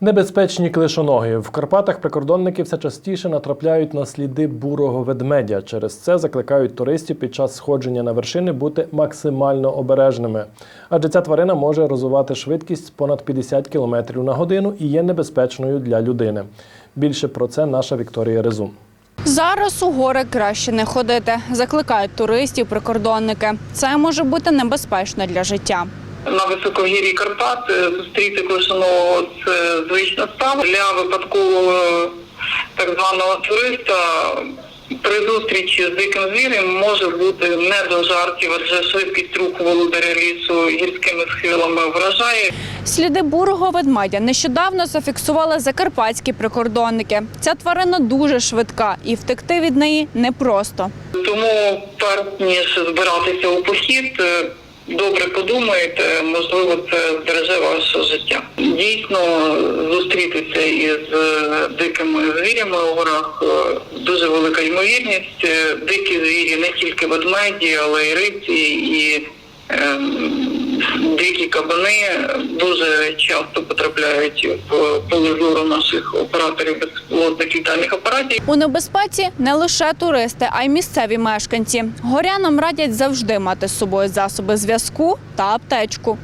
Небезпечні клишоноги в Карпатах прикордонники все частіше натрапляють на сліди бурого ведмедя. Через це закликають туристів під час сходження на вершини бути максимально обережними. Адже ця тварина може розвивати швидкість понад 50 км на годину і є небезпечною для людини. Більше про це наша Вікторія Резум. Зараз у гори краще не ходити, закликають туристів прикордонники. Це може бути небезпечно для життя. На високогір'ї Карпат е, зустріти клишоного це звична справа. Для випадкового так званого туриста при зустрічі з диким звірем може бути не до жартів, адже швидкість руху володаря лісу гірськими схилами вражає. Сліди бурого ведмедя нещодавно зафіксували закарпатські прикордонники. Ця тварина дуже швидка і втекти від неї непросто. Тому перш ніж збиратися у похід, е, добре подумайте, можливо, це збереже ваше життя. Дійсно, зустрітися із е, дикими звірями у горах е, дуже велика ймовірність. Е, Дикі звірі не тільки ведмеді, але й риці і. ем, Дикі кабани дуже часто потрапляють в поле зору наших операторів безпілотних літальних апаратів. У небезпеці не лише туристи, а й місцеві мешканці. Горянам радять завжди мати з собою засоби зв'язку та аптечку.